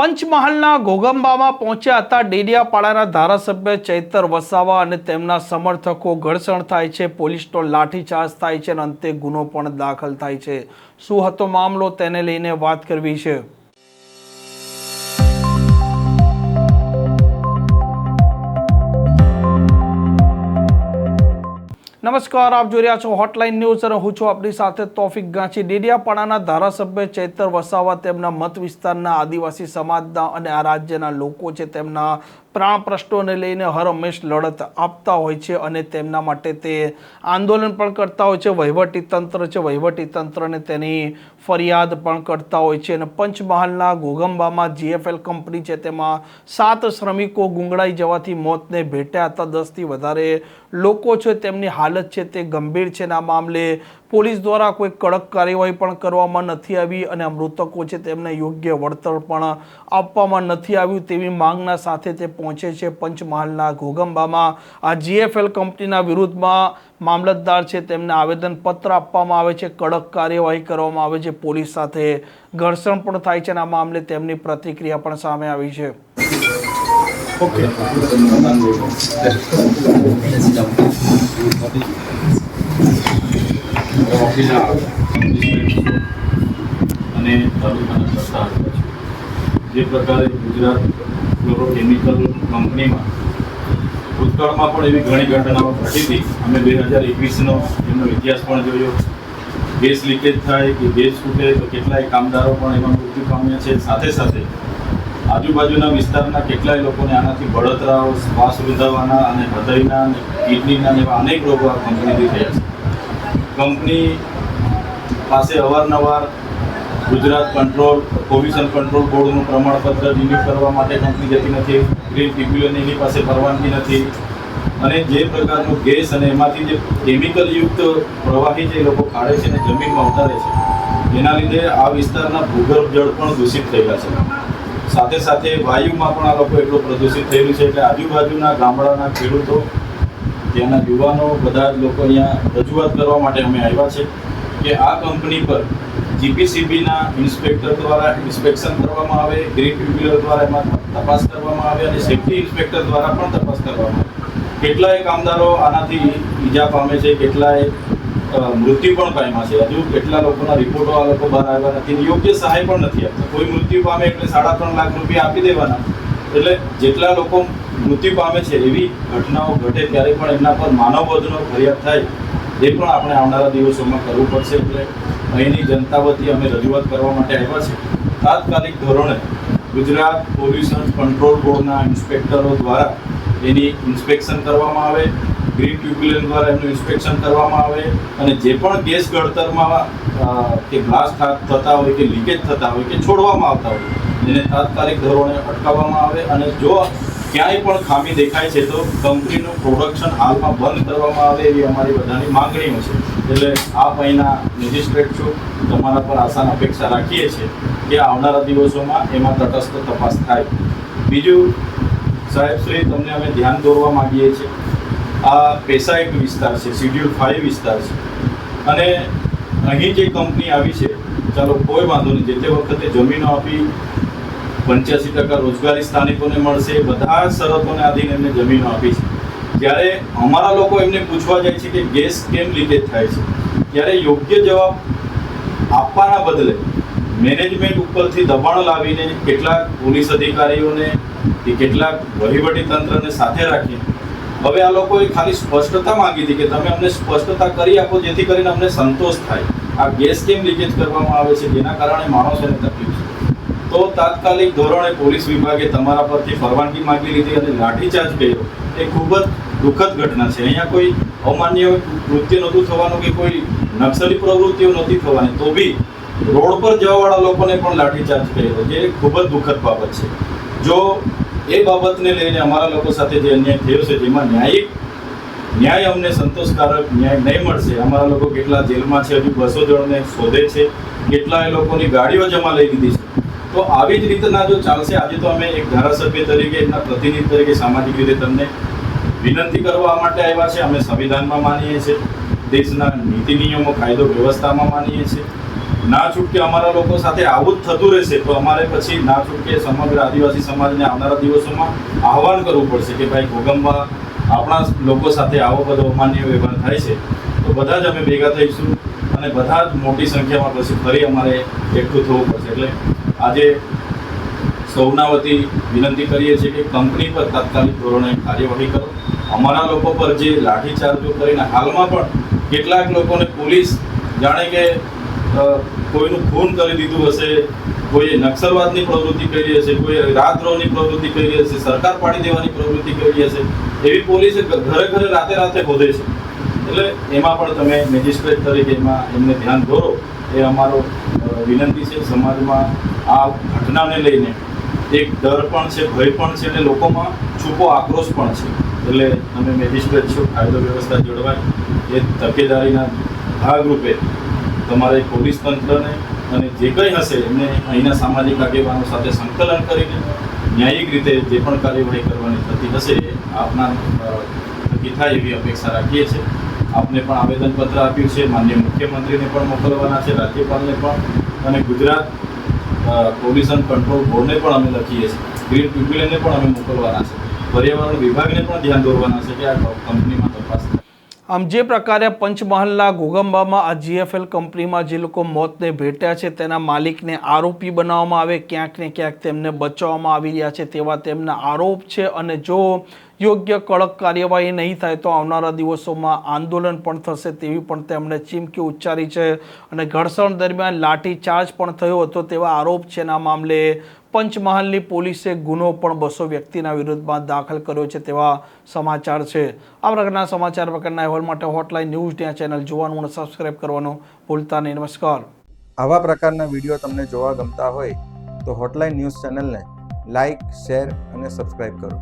પંચમહાલના ઘોગંબામાં પહોંચ્યા હતા. ડેડિયાપાડાના ધારાસભ્ય ચૈતર વસાવા અને તેમના સમર્થકો ઘર્ષણ થાય છે. પોલીસનો લાઠીચાર્જ થાય છે અને અંતે ગુનો પણ દાખલ થાય છે. શું હતો મામલો? તેને લઈને વાત કરવી છે. નમસ્કાર, આપ જોઈ રહ્યા છો હોટલાઇન ન્યૂઝ અને હું છું આપણી સાથે તોફિક ગાંચી ડેડિયાપાડાના ધારાસભ્ય ચૈતર વસાવા તેમના મત વિસ્તારના આદિવાસી સમાજના અને આ રાજ્યના લોકો છે તેમના પ્રાણ પ્રશ્નોને લઈને હર હંમેશ લડત આપતા હોય છે અને તેમના માટે તે આંદોલન પણ કરતા હોય છે, વહીવટી તંત્ર છે. વહીવટી તંત્રને તેની ફરિયાદ પણ કરતા હોય છે અને પંચમહાલના ઘોગંબામાં જીએફએલ કંપની છે તેમાં સાત શ્રમિકો ગુંગળાઈ જવાથી મોતને ભેટ્યા હતા. દસથી વધારે લોકો છે, તેમની હાલત છે તે ગંભીર છે અને આ મામલે પોલીસ દ્વારા કોઈ કડક કાર્યવાહી પણ કરવામાં નથી આવી અને મૃતકો છે તેમને યોગ્ય વળતર પણ આપવામાં નથી આવ્યું તેવી માંગના સાથે તે પહોંચે છે પંચમહાલના ઘોગંબામાં. આ જીએફએલ કંપનીના વિરુદ્ધમાં મામલતદાર છે તેમને આવેદનપત્ર આપવામાં આવે છે, કડક કાર્યવાહી કરવામાં આવે છે, પોલીસ સાથે ઘર્ષણ પણ થાય છે અને આ મામલે તેમની પ્રતિક્રિયા પણ સામે આવી છે. ઓકે. અને તાલુકાના સત્તા જે પ્રકારે ગુજરાત ફ્લોરોકેમિકલ કંપનીમાં ભૂતકાળમાં પણ એવી ઘણી ઘટનાઓ ઘટી હતી. અમે બે હજાર એકવીસનો એમનો ઇતિહાસ પણ જોયો. ગેસ લીકેજ થાય કે ગેસ ફૂટે તો કેટલાય કામદારો પણ એમાં મૃત્યુ પામ્યા છે. સાથે સાથે આજુબાજુના વિસ્તારના કેટલાય લોકોને આનાથી બળતરાઓ શ્વાસ રૂંધાવાના અને હૃદયના અને કિડનીના એવા અનેક રોગો આ કંપનીથી થયા છે. કંપની પાસે અવારનવાર ગુજરાત કંટ્રોલ પોલ્યુશન કંટ્રોલ બોર્ડનું પ્રમાણપત્ર રિન્યૂ કરવા માટે કંપની જતી નથી. ગ્રીન ટ્રિબ્યુનલ એની પાસે પરવાનગી નથી. અને જે પ્રકારનો ગેસ અને એમાંથી જે કેમિકલયુક્ત પ્રવાહી જે લોકો કાઢે છે અને જમીનમાં ઉતારે છે, એના લીધે આ વિસ્તારના ભૂગર્ભ જળ પણ દૂષિત થયેલા છે. સાથે સાથે વાયુમાં પણ આ લોકો એટલું પ્રદૂષિત થયેલું છે એટલે આજુબાજુના ગામડાના ખેડૂતો ત્યાંના યુવાનો બધા જ લોકો અહીંયા રજૂઆત કરવા માટે અમે આવ્યા છે કે આ કંપની પર જીપીસીબીના ઇન્સ્પેક્ટર દ્વારા ઇન્સ્પેક્શન કરવામાં આવે ગ્રીન ટ્રિબ્યુનલ દ્વારા એમાં તપાસ કરવામાં આવે અને સેફ્ટી ઇન્સ્પેક્ટર દ્વારા પણ તપાસ કરવામાં આવે. કેટલાય કામદારો આનાથી ઈજા પામે છે, કેટલાય મૃત્યુ પણ પામ્યા છે. હજુ કેટલા લોકોના રિપોર્ટો આ લોકો બહાર આવ્યા નથી યોગ્ય સહાય પણ નથી આપતા. કોઈ મૃત્યુ પામે એટલે સાડા ત્રણ લાખ રૂપિયા આપી દેવાના. એટલે જેટલા લોકો મૃત્યુ પામે છે એવી ઘટનાઓ ઘટે ત્યારે પણ એમના પર માનવવધનો ફરિયાદ થાય એ પણ આપણે આવનારા દિવસોમાં કરવું પડશે. એટલે અહીંની જનતા વતી અમે રજૂઆત કરવા માટે આવ્યા છે તાત્કાલિક ધોરણે ગુજરાત પોલ્યુશન કંટ્રોલ બોર્ડના ઇન્સ્પેક્ટરો દ્વારા એની ઇન્સ્પેક્શન કરવામાં આવે ગ્રીન ટ્યુબ્યુલન દ્વારા એનું ઇન્સ્પેક્શન કરવામાં આવે અને જે પણ ગેસ ગળતરમાં અ, કે બ્લાસ્ટ થતા હોય કે લીકેજ થતા હોય કે છોડવામાં આવતા હોય એને તાત્કાલિક ધોરણે અટકાવવામાં આવે અને જો ક્યાંય પણ ખામી દેખાય છે તો કંપનીનું પ્રોડક્શન હાલમાં બંધ કરવામાં આવે એવી અમારી બધાની માંગણીઓ છે. એટલે આપ અહીંના મેજિસ્ટ્રેટ છો, તમારા પર આશાન અપેક્ષા રાખીએ છીએ કે આવનારા દિવસોમાં એમાં તટસ્થ તપાસ થાય. બીજું, સાહેબ, શ્રી, તમને અમે ધ્યાન દોરવા માગીએ છીએ. આ પેસાઇટ વિસ્તાર છે, શિડ્યુલ ફાઇવ વિસ્તાર છે. અને અહીં જે કંપની આવી છે, ચાલો કોઈ વાંધો નહીં, જે તે વખતે જમીનો આપી પંચ્યાસી ટકા રોજગારી સ્થાનિકોને મળશે. બધા શરતોને આધીન એમને જમીનો આપી છે. જ્યારે અમારા લોકો એમને પૂછવા જાય છે કે ગેસ કેમ લીકેજ થાય છે? ત્યારે યોગ્ય જવાબ આપવાના બદલે મેનેજમેન્ટ ઉપરથી દબાણ લાવીને કેટલાક પોલીસ અધિકારીઓને કે કેટલાક વહીવટી તંત્રને સાથે રાખી હવે આ લોકોએ ખાલી સ્પષ્ટતા માંગી હતી કે તમે અમને સ્પષ્ટતા કરી આપો જેથી કરીને અમને સંતોષ થાય. આ ગેસ કેમ લીકેજ કરવામાં આવે છે? જેના કારણે માણસોને તકલીફ છે. તો તાત્કાલિક ધોરણે પોલીસ વિભાગે તમારા પરથી પરવાનગી માંગી લીધી અને લાઠીચાર્જ કર્યો. એ ખૂબ જ દુઃખદ ઘટના છે. અહીંયા કોઈ અમાન્ય કૃત્ય નહોતું થવાનું કે કોઈ નક્સલી પ્રવૃત્તિઓ નહોતી થવાની. તો બી રોડ પર જવાવાળા લોકોને પણ લાઠીચાર્જ કર્યો. જે ખૂબ જ દુઃખદ બાબત છે. જો એ બાબતને લઈને અમારા લોકો સાથે જે અન્યાય થયો છે, જેમાં ન્યાયિક ન્યાય અમને સંતોષકારક ન્યાય નહીં મળશે. અમારા લોકો કેટલા જેલમાં છે, હજુ બસો જણને શોધે છે. કેટલા એ લોકોની ગાડીઓ જમા લઈ લીધી છે. તો આવી જ રીતના જો ચાલશે, આજે તો અમે એક ધારાસભ્ય તરીકે, એમના પ્રતિનિધિ તરીકે સામાજિક રીતે તમને વિનંતી કરવા માટે આવ્યા છે. અમે સંવિધાનમાં માનીએ છીએ. દેશના નીતિ નિયમો, કાયદો, વ્યવસ્થામાં માનીએ છીએ. ના છૂટકે અમારા લોકો સાથે આવું જ થતું રહેશે, તો અમારે પછી ના છૂટકે સમગ્ર આદિવાસી સમાજને આવનારા દિવસોમાં આહવાન કરવું પડશે કે ભાઈ ભૂગંબમાં આપણા લોકો સાથે આવો બધો અમાન્ય વ્યવહાર થાય છે. તો બધા જ અમે ભેગા થઈશું અને બધા જ મોટી સંખ્યામાં પછી ફરી અમારે એકઠું થવું પડશે. એટલે આજે સૌના વતી વિનંતી કરીએ છીએ કે કંપની પર તાત્કાલિક ધોરણે કાર્યવાહી કરો. અમારા લોકો પર જે લાઠીચાર્જો કરીને હાલમાં પણ કેટલાક લોકોને પોલીસ જાણે કે કોઈનું ખૂન કરી દીધું હશે, કોઈએ નક્સલવાદની પ્રવૃત્તિ કરી હશે, કોઈએ રાતદ્રોહની પ્રવૃત્તિ કરી હશે, સરકાર પાડી દેવાની પ્રવૃત્તિ કરી હશે, એવી પોલીસે ઘરે ઘરે રાતે રાતે ખોદે છે. એટલે એમાં પણ તમે મેજિસ્ટ્રેટ તરીકે એમાં એમને ધ્યાન દોરો એ અમારો વિનંતી છે સમાજમાં આ ઘટનાને લઈને એક ડર પણ છે, ભય પણ છે અને લોકોમાં છૂપો આક્રોશ પણ છે. એટલે તમે મેજિસ્ટ્રેટ છો, કાયદો વ્યવસ્થા જળવાય. એ તકેદારીના ભાગરૂપે તમારે પોલીસ તંત્રને અને જે કંઈ હશે એમને અહીંના સામાજિક આગેવાનો સાથે સંકલન કરીને ન્યાયિક રીતે જે પણ કાર્યવાહી કરવાની થતી હશે આપના નક્કી થાય એવી અપેક્ષા રાખીએ છીએ. આપને પણ આવેદનપત્ર આપ્યું છે, માન્ય મુખ્યમંત્રીને પણ મોકલવાના છે, રાજ્યપાલને પણ અને ગુજરાત પોલ્યુશન કંટ્રોલ બોર્ડને પણ અમે લખીએ છીએ. ગ્રીન ટ્રિબ્યુનલને પણ અમે મોકલવાના છે. પર્યાવરણ વિભાગને પણ ધ્યાન દોરવાના છે કે આ કંપનીમાં તપાસ આમ જે પ્રકારે પંચમહાલના ઘોગંબામાં આ જીએફએલ કંપનીમાં જે લોકો મોતને ભેટ્યા છે, તેના માલિકને આરોપી બનાવવામાં આવે, ક્યાંક ને ક્યાંક તેમને બચાવવામાં આવી રહ્યા છે તેવા તેમના આરોપ છે. અને જો યોગ્ય કડક કાર્યવાહી નહીં થાય તો આવનારા દિવસોમાં આંદોલન પણ થશે તેવી પણ તેમણે ચીમકી ઉચ્ચારી છે. અને ઘર્ષણ દરમિયાન લાઠીચાર્જ પણ થયો હતો તેવા આરોપ છે. આ મામલે પંચમહાલની પોલીસે ગુનો પણ બસો વ્યક્તિના વિરુદ્ધમાં દાખલ કર્યો છે તેવા સમાચાર છે. આ પ્રકારના સમાચાર પ્રકારના અહેવાલ માટે હોટલાઇન ન્યૂઝ ત્યાં ચેનલ જોવાનું અને સબસ્ક્રાઇબ કરવાનું ભૂલતા નહીં. નમસ્કાર. આવા પ્રકારના વીડિયો તમને જોવા ગમતા હોય તો હોટલાઇન ન્યૂઝ ચેનલને લાઇક શેર અને સબસ્ક્રાઇબ કરો.